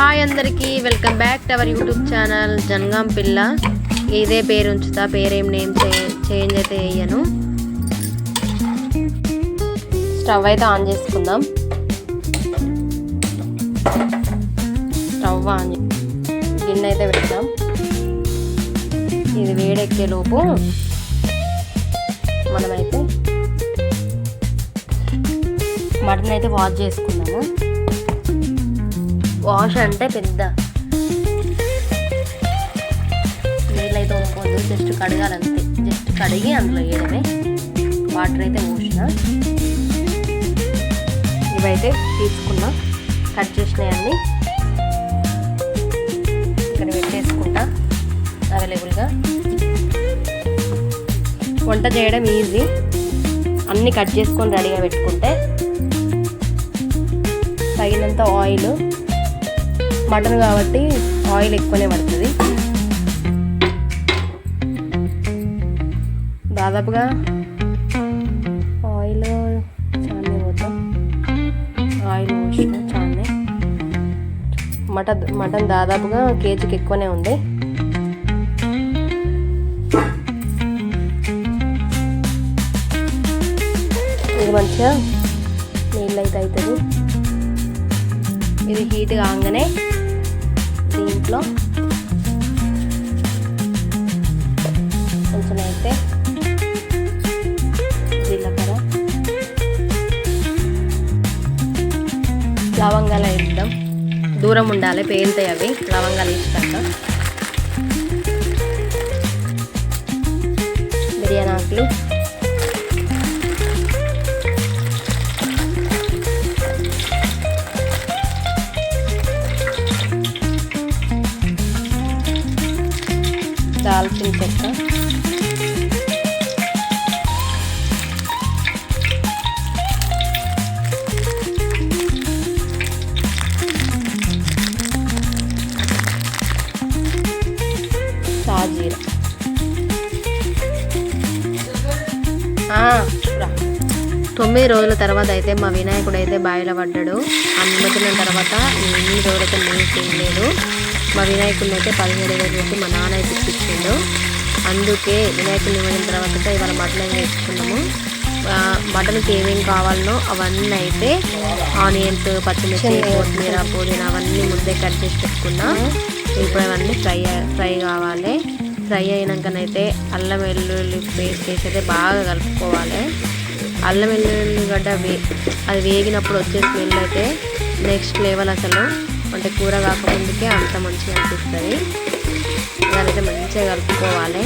Hi అందరికీ welcome back to our YouTube channel Jangaon పిల్ల. ఇదే పేరు ఉంచుతా పేరేం నేమ్ చేంజ్ అయితే వేయను స్టవ్ అయితే ఆన్ చేసుకుందాం. స్టవ్ ఆన్ గిన్నె అయితే పెడతాం ఇది వేడెక్కే లోపు మనమైతే మటన్ అయితే వాష్ చేసుకున్నాము వాష్ అంటే పెద్ద. నీళ్ళైతే వంపొద్దు జస్ట్ కడగాలంతే. జస్ట్ కడిగి అందులో వేయడమే. వాటర్ అయితే పోసిన. ఇవైతే తీసుకున్నా కట్ చేసినాయండి ఇక్కడ పెట్టేసుకుంటా. అవైలబుల్గా. వంట చేయడం ఈజీ. అన్నీ కట్ చేసుకొని రెడీగా పెట్టుకుంటే తగినంత ఆయిల్ మటన్ కాబట్టి ఆయిల్ ఎక్కువనే పడుతుంది. దాదాపుగా ఆయిల్ చాలానే పోతాం. ఆయిల్ పోసిన చాలానే మటన్ మటన్ దాదాపుగా కేజీకి ఎక్కువనే ఉంది. ఇది మంచిగా నీళ్ళు అయితే అవుతుంది ఇది హీట్ కాగానే దీంట్లో కొంచెం అయితే జీలకర్ర లవంగాలు వేద్దాం దూరం ఉండాలి పేలుతాయి అవి. లవంగాలు ఇస్తాక బిర్యానీ ఆకులు. తొమ్మిది రోజుల తర్వాత అయితే మా వినాయకుడు అయితే బావిలో పడ్డాడు. ఆ నిమజ్జనం తర్వాత ఎన్ని రోజులైతే నేను తినలేదు. మా వినాయకుడిని అయితే పదిహేడు వేలు పెట్టి మా నాన్న అయితే ఇప్పించిండు. అందుకే వినాయకుడి నిమజ్జనం తర్వాత అయితే ఇవాళ మటన్ అయితే తెచ్చుకున్నాము ఆ, మటన్కి ఏమేమి కావాలనో అవన్నీ అయితే ఆనియన్స్ పచ్చిమిర్చి కొత్తిమీర పుదీనా అవన్నీ ముందే కట్ చేసి పెట్టుకున్నా. ఇప్పుడు అవన్నీ ఫ్రై ఫ్రై కావాలి. ఫ్రై అయినాకనైతే అల్లం వెల్లుల్లి పేస్ట్ వేసి అయితే బాగా కలుపుకోవాలి. అల్లం వెల్లుల్లి గడ్డ వే అది వేగినప్పుడు వచ్చే స్మెల్ అయితే నెక్స్ట్ లెవెల్ అసలు. అంటే కూర కాకముందుకే అంత మంచిగా అనిపిస్తుంది. దానైతే మంచిగా కలుపుకోవాలి.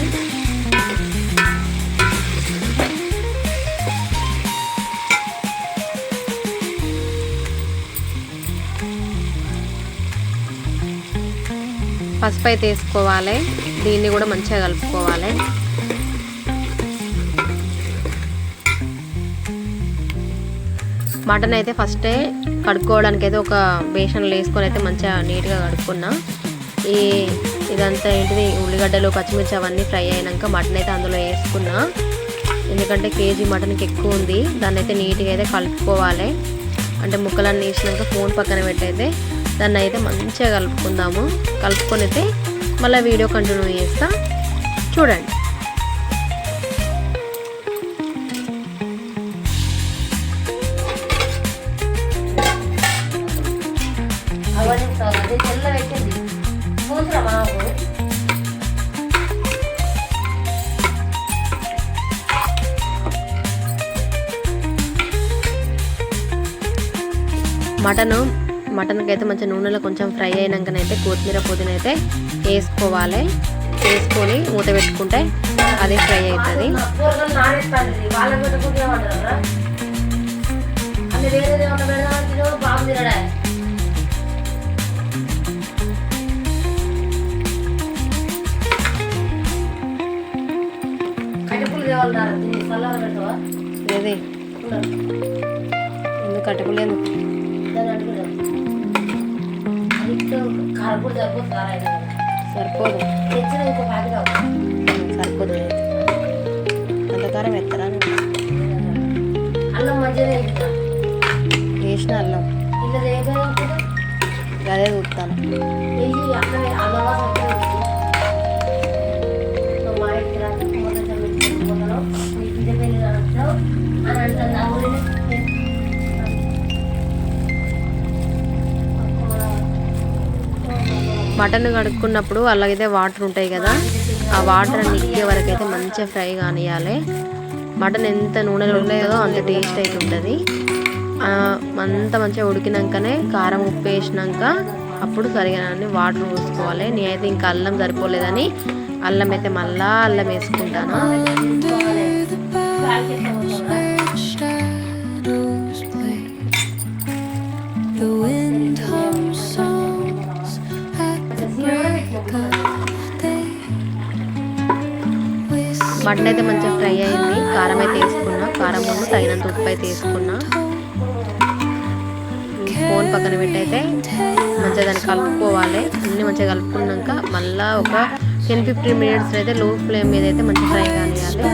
పసుపు అయితే వేసుకోవాలి. దీన్ని కూడా మంచిగా కలుపుకోవాలి. మటన్ అయితే ఫస్టే కడుక్కోవడానికి అయితే ఒక బేషన్లో వేసుకొని అయితే మంచిగా నీట్గా కడుక్కున్నా. ఈ ఇదంతా ఏంటిది? ఉల్లిగడ్డలు పచ్చిమిర్చి అవన్నీ ఫ్రై అయినాక మటన్ అయితే అందులో వేసుకున్నా. ఎందుకంటే కేజీ మటన్కి ఎక్కువ ఉంది. దాన్ని అయితే నీట్గా అయితే కలుపుకోవాలి. అంటే ముక్కలన్నీ వేసినాక ఫోన్ పక్కన పెట్టయితే దాన్ని అయితే మంచిగా కలుపుకుందాము. కలుపుకొని అయితే మళ్ళీ వీడియో కంటిన్యూ చేస్తా. చూడండి. మటను మటన్కి అయితే మంచి నూనెలో కొంచెం ఫ్రై అయినాకనైతే కొత్తిమీర పుదీన అయితే వేసుకోవాలి. వేసుకొని మూత పెట్టుకుంటే అది ఫ్రై అవుతుంది ఏది? ఎందుకు కట్టుకోలేదు? సరిపోదు. సరిపోదు. అంత కారం ఎత్తరా? అల్లం మంచిగా వేసిన అల్లం మటన్ కడుక్కున్నప్పుడు అలాగైతే వాటర్ ఉంటాయి కదా ఆ వాటర్ అన్ని ఎక్కే వరకు అయితే మంచిగా ఫ్రై కానియాలి మటన్ ఎంత నూనెలో ఉంటుందో అంత టేస్ట్ అయితే ఉంటుంది. అంత మంచిగా ఉడికినాకనే కారం ఉప్పు వేసినాక అప్పుడు సరిగా వాటర్ పోసుకోవాలి. నేనైతే ఇంకా అల్లం సరిపోలేదని అల్లం అయితే మళ్ళా అల్లం వేసుకుంటాను. మటన్ అయితే మంచిగా ఫ్రై అయింది. కారం అయితే వేసుకున్నా. కారం ముందు తగినంత ఉప్పు అయితే వేసుకున్నా. ఫోన్ పక్కన పెట్టి అయితే మంచిగా దాన్ని కలుపుకోవాలి. అన్ని మంచిగా కలుపుకున్నాక మళ్ళీ ఒక టెన్ ఫిఫ్టీన్ మినిట్స్ అయితే లో ఫ్లేమ్ మీద అయితే మంచి ఫ్రై కానియాలి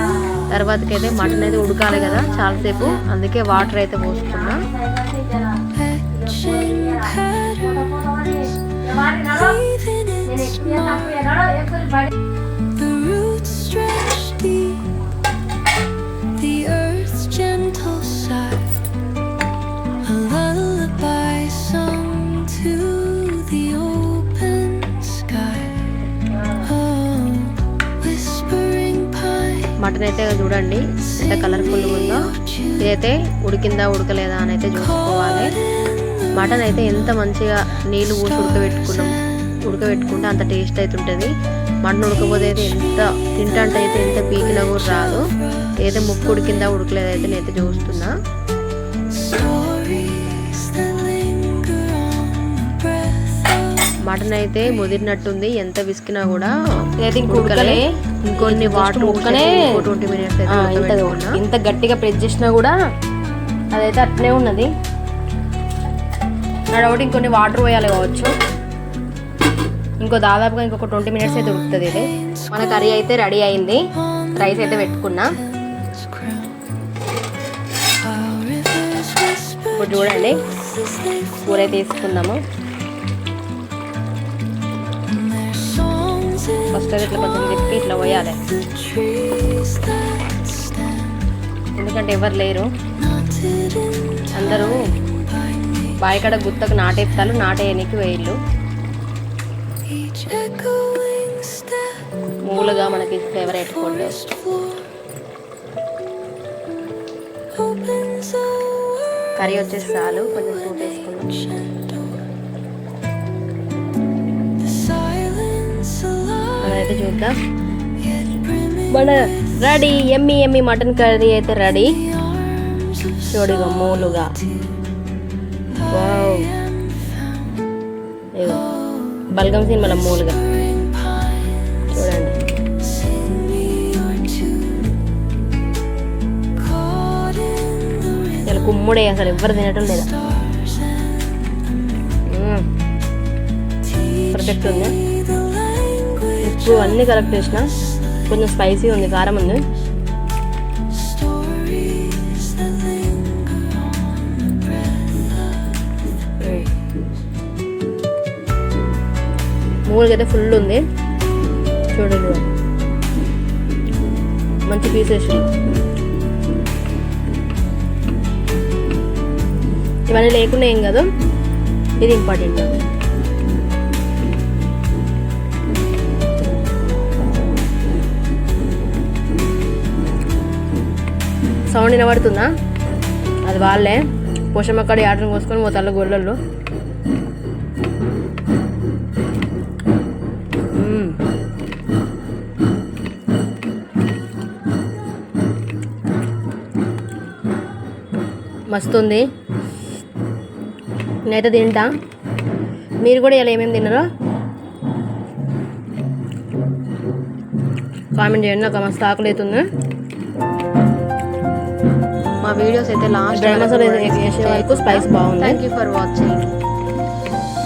తర్వాతకైతే మటన్ అయితే ఉడకాలి కదా చాలాసేపు. అందుకే వాటర్ అయితే పోసుకున్నా. Etching patterns, weaving ఇదైతే అయితే చూడండి ఎంత కలర్ఫుల్ ఉందో. ఇదైతే ఉడికిందా ఉడకలేదా అని అయితే చూసుకోవాలి. మటన్ అయితే ఎంత మంచిగా నీళ్ళు పోసి ఉడకబెట్టుకున్నాం ఉడకబెట్టుకుంటే అంత టేస్ట్ అయితే ఉంటుంది మటన్ ఉడకపోతే అయితే ఎంత తింటంటే అయితే ఎంత పీకినా కూడా రాదు. ఏదైతే ముక్కు ఉడికిందా ఉడకలేదైతే అయితే నేనైతే చూస్తున్నా. మటన్ అయితే ముదిరినట్టుంది. ఎంత విసికినా కూడా ఉడకలే. ఇంకొన్ని వాటర్ ముక్కనే ట్వంటీ మినిట్స్ అయితే ఇంత గట్టిగా ప్రెస్ చేసినా కూడా అదైతే అట్లనే ఉన్నది. నా డౌట్ ఇంకొన్ని వాటర్ పోయాలి కావచ్చు. ఇంకో దాదాపుగా ఇంకొక ట్వంటీ మినిట్స్ అయితే ఉడుకుతుంది ఇది. మన కర్రీ అయితే రెడీ అయింది. రైస్ అయితే పెట్టుకున్నా. ఇప్పుడు చూడండి. కూర తీసుకుందాము ఫస్ట్ అయితే ఇట్లా కొంచెం తిప్పి ఇట్లా పోయాలి. ఎందుకంటే ఎవరు లేరు. అందరూ బాయికడ గుత్తకు నాటేస్తారు నాటేయనికి వేయిళ్ళు మూలుగా మనకి ఫేవరెట్ ఫుడ్ కర్రీ వచ్చేసి చాలు కొంచెం సూప్ వేసుకుందాం. అయితే చూద్దాం. మన రెడీ ఎమ్మి ఎమ్మి మటన్ కర్రీ అయితే రెడీ. చూడు ఇక మూలుగా. బల్గం సీన్ మన మూలుగా. చూడండి. కుమ్ముడే అసలు ఎవ్వరు తినటం లేదా? పర్ఫెక్ట్ ఉందా? ఉప్పు అన్నీ కరెక్ట్ చేసిన. కొంచెం స్పైసీ ఉంది కారం ఉంది. stories ఫుల్ ఉంది. చూడండి మంచి పీసెస్ ఇవన్నీ లేకుండా ఏం కాదు. ఇది ఇంపార్టెంట్ సౌండ్ వినబడుతుందా? అది వాళ్ళే. పోషమక్కడ ఆటను కోసుకొని పోతారు గొల్లలు మ్మ్. మస్తు ఉంది నేనైతే తింటా. మీరు కూడా ఇలా ఏమేమి తిన్నారో? కామెంట్ చేయండి. నాకు మస్తు ఆకలి అవుతుంది. మా వీడియోస్ అయితే లాస్ట్ డ్రై మసాలా వేసే వరకు స్పైస్ బాగుంది థ్యాంక్ యూ ఫర్ వాచింగ్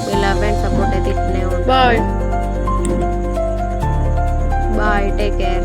మీ లవ్ అండ్ సపోర్ట్ అయితే ఇట్లనే ఉంటుంది బాయ్ బాయ్ టేక్ కేర్